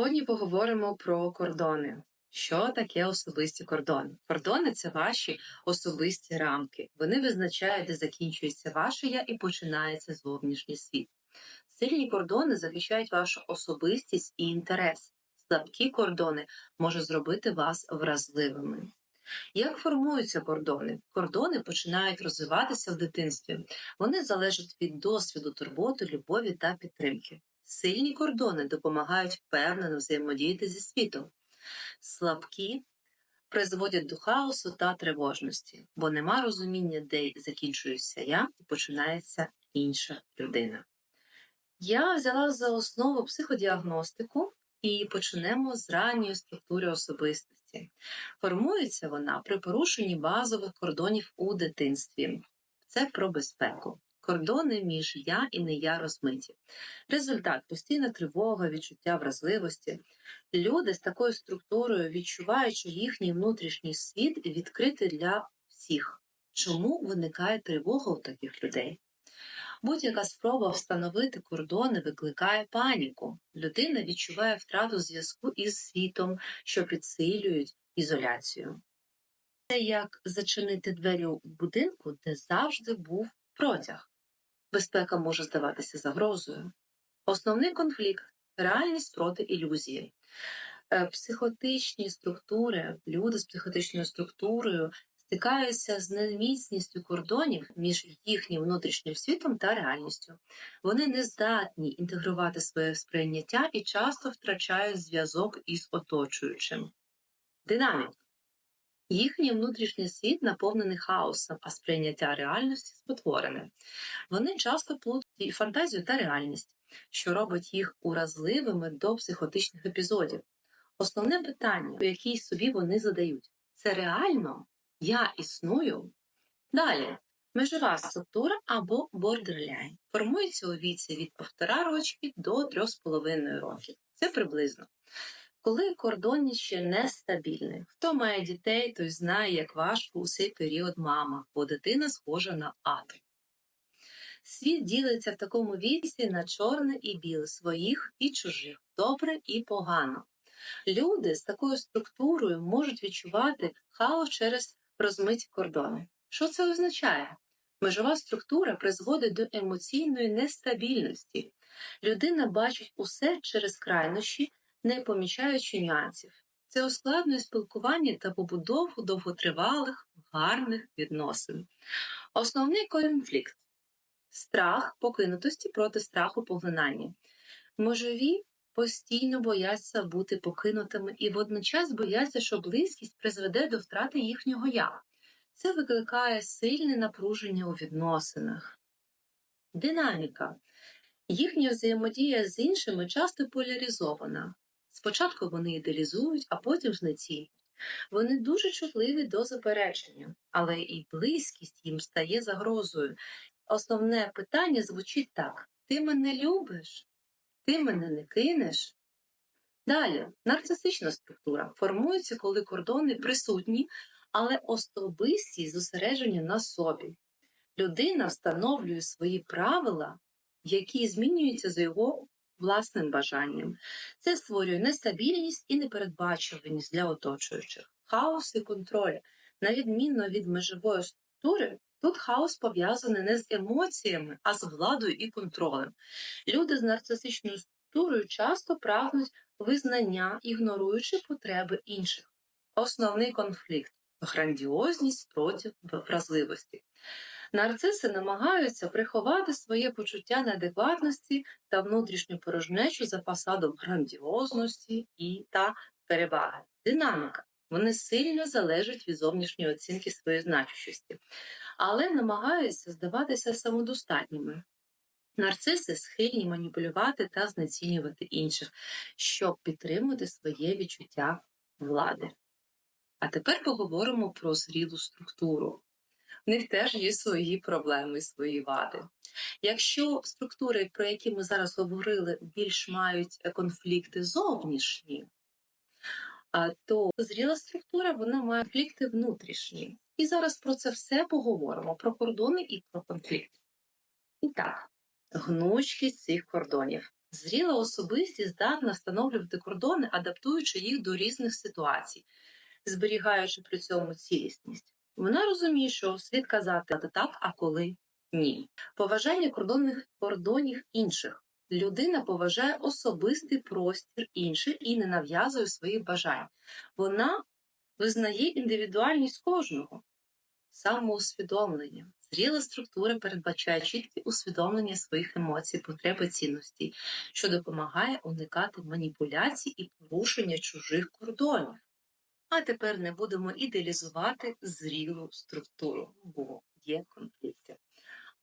Сьогодні поговоримо про кордони. Що таке особисті кордони? Кордони це ваші особисті рамки. Вони визначають, де закінчується ваше я і починається зовнішній світ. Сильні кордони захищають вашу особистість і інтерес. Слабкі кордони можуть зробити вас вразливими. Як формуються кордони? Кордони починають розвиватися в дитинстві. Вони залежать від досвіду, турботи, любові та підтримки. Сильні кордони допомагають впевнено взаємодіяти зі світом. Слабкі призводять до хаосу та тривожності, бо нема розуміння, де закінчуюся я і починається інша людина. Я взяла за основу психодіагностику і почнемо з ранньої структури особистості. Формується вона при порушенні базових кордонів у дитинстві. Це про безпеку. Кордони між я і не я розмиті. Результат постійна тривога, відчуття вразливості. Люди з такою структурою відчувають, що їхній внутрішній світ відкритий для всіх. Чому виникає тривога у таких людей? Будь-яка спроба встановити кордони викликає паніку. Людина відчуває втрату зв'язку із світом, що підсилюють ізоляцію. Це як зачинити двері в будинку, де завжди був протяг безпека може здаватися загрозою. Основний конфлікт реальність проти ілюзії. Е, психотичні структури, люди з психотичною структурою стикаються з неміцністю кордонів між їхнім внутрішнім світом та реальністю. Вони не здатні інтегрувати своє сприйняття і часто втрачають зв'язок із оточуючим. Динаміка. Їхній внутрішній світ наповнений хаосом, а сприйняття реальності спотворене. Вони часто плутають фантазію та реальність, що робить їх уразливими до психотичних епізодів. Основне питання, яке собі вони задають, це реально я існую? Далі, межова структура або бордерляйн формується у віці від 1,5 рочки до 3,5 років. Це приблизно. Коли кордон ще нестабільний. Хто має дітей, той знає, як важко у цей період мама, бо дитина схожа на атом. Світ ділиться в такому віці на чорне і біле, своїх і чужих, добре і погано. Люди з такою структурою можуть відчувати хаос через розмиті кордони. Що це означає? Межова структура призводить до емоційної нестабільності. Людина бачить усе через крайнощі не помічаючи нюансів. Це ускладнює спілкування та побудову довготривалих, гарних відносин. Основний конфлікт страх покинутості проти страху поглинання. Можові постійно бояться бути покинутими і водночас бояться, що близькість призведе до втрати їхнього я. Це викликає сильне напруження у відносинах. Динаміка. Їхня взаємодія з іншими часто поляризована. Спочатку вони ідеалізують, а потім знецінюють. Вони дуже чутливі до заперечення, але і близькість їм стає загрозою. Основне питання звучить так: ти мене любиш, ти мене не кинеш. Далі, нарцисична структура формується, коли кордони присутні, але особисті зосереджені на собі. Людина встановлює свої правила, які змінюються за його власним бажанням. Це створює нестабільність і непередбачуваність для оточуючих, хаос і контроль. На відмінно від межової структури, тут хаос пов'язаний не з емоціями, а з владою і контролем. Люди з нарцисичною структурою часто прагнуть визнання, ігноруючи потреби інших. Основний конфлікт грандіозність проти вразливості. Нарциси намагаються приховати своє почуття неадекватності та внутрішню порожнечу за фасадом грандіозності і та переваги. Динаміка. Вони сильно залежать від зовнішньої оцінки своєї значущості, але намагаються здаватися самодостатніми. Нарциси схильні маніпулювати та знецінювати інших, щоб підтримати своє відчуття влади. А тепер поговоримо про зрілу структуру в них теж є свої проблеми, свої вади. Якщо структури, про які ми зараз говорили, більш мають конфлікти зовнішні, то зріла структура вона має конфлікти внутрішні. І зараз про це все поговоримо: про кордони і про конфлікт. І так, гнучкість цих кордонів. Зріла особистість здатна встановлювати кордони, адаптуючи їх до різних ситуацій, зберігаючи при цьому цілісність. Вона розуміє, що слід казати так, а коли ні. Поважання кордонних кордонів інших. Людина поважає особистий простір інших і не нав'язує своїх бажань. Вона визнає індивідуальність кожного, самоусвідомлення. Зріла структура передбачає чіткі усвідомлення своїх емоцій, потреб і цінностей, що допомагає уникати маніпуляцій і порушення чужих кордонів. А тепер не будемо ідеалізувати зрілу структуру, бо є конфлікти.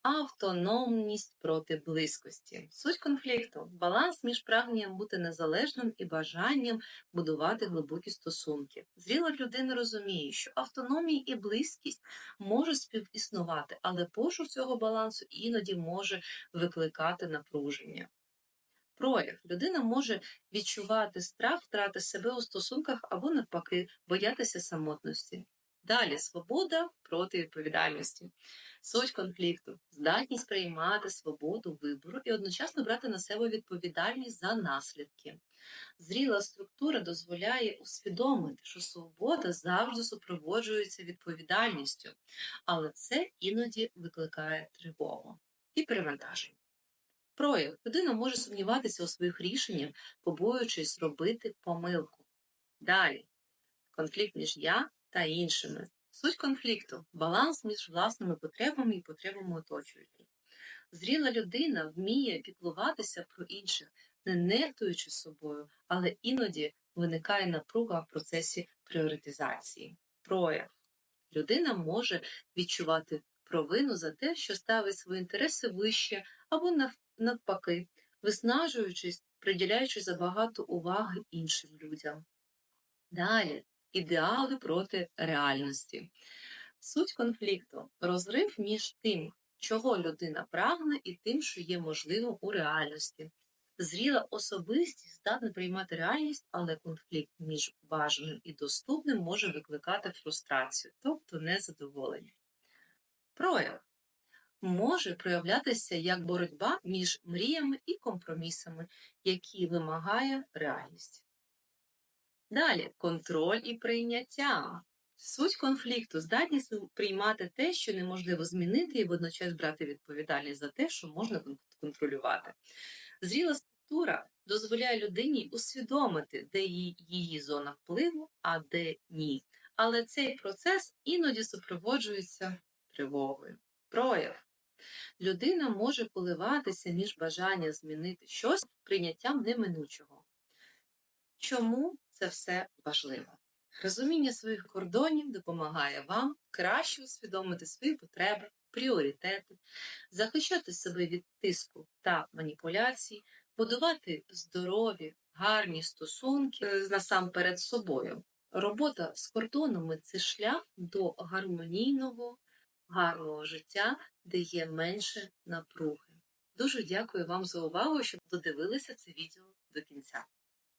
Автономність проти близькості. Суть конфлікту баланс між прагненням бути незалежним і бажанням будувати глибокі стосунки. Зріла людина розуміє, що автономія і близькість можуть співіснувати, але пошук цього балансу іноді може викликати напруження. Прояв людина може відчувати страх втрати себе у стосунках або навпаки боятися самотності. Далі свобода проти відповідальності. Суть конфлікту здатність приймати свободу вибору і одночасно брати на себе відповідальність за наслідки. Зріла структура дозволяє усвідомити, що свобода завжди супроводжується відповідальністю, але це іноді викликає тривогу і перевантаження. Прояв людина може сумніватися у своїх рішеннях, побоюючись робити помилку. Далі конфлікт між я та іншими. Суть конфлікту баланс між власними потребами і потребами оточуючих. Зріла людина вміє піклуватися про інших, не нехтуючи собою, але іноді виникає напруга в процесі пріоритизації. Прояв людина може відчувати провину за те, що ставить свої інтереси вище або нав- навпаки, виснажуючись, приділяючи забагато уваги іншим людям. Далі ідеали проти реальності. Суть конфлікту розрив між тим, чого людина прагне, і тим, що є можливим у реальності. Зріла особистість здатна приймати реальність, але конфлікт між бажаним і доступним може викликати фрустрацію, тобто незадоволення. Прояв може проявлятися як боротьба між мріями і компромісами, які вимагає реальність. Далі контроль і прийняття. Суть конфлікту здатність приймати те, що неможливо змінити, і водночас брати відповідальність за те, що можна контролювати. Зріла структура дозволяє людині усвідомити, де її, зона впливу, а де ні. Але цей процес іноді супроводжується тривогою. Прояв. Людина може коливатися між бажанням змінити щось прийняттям неминучого. Чому це все важливо? Розуміння своїх кордонів допомагає вам краще усвідомити свої потреби, пріоритети, захищати себе від тиску та маніпуляцій, будувати здорові, гарні стосунки е, насамперед собою. Робота з кордонами це шлях до гармонійного, гарного життя, де є менше напруги. Дуже дякую вам за увагу, що додивилися це відео до кінця.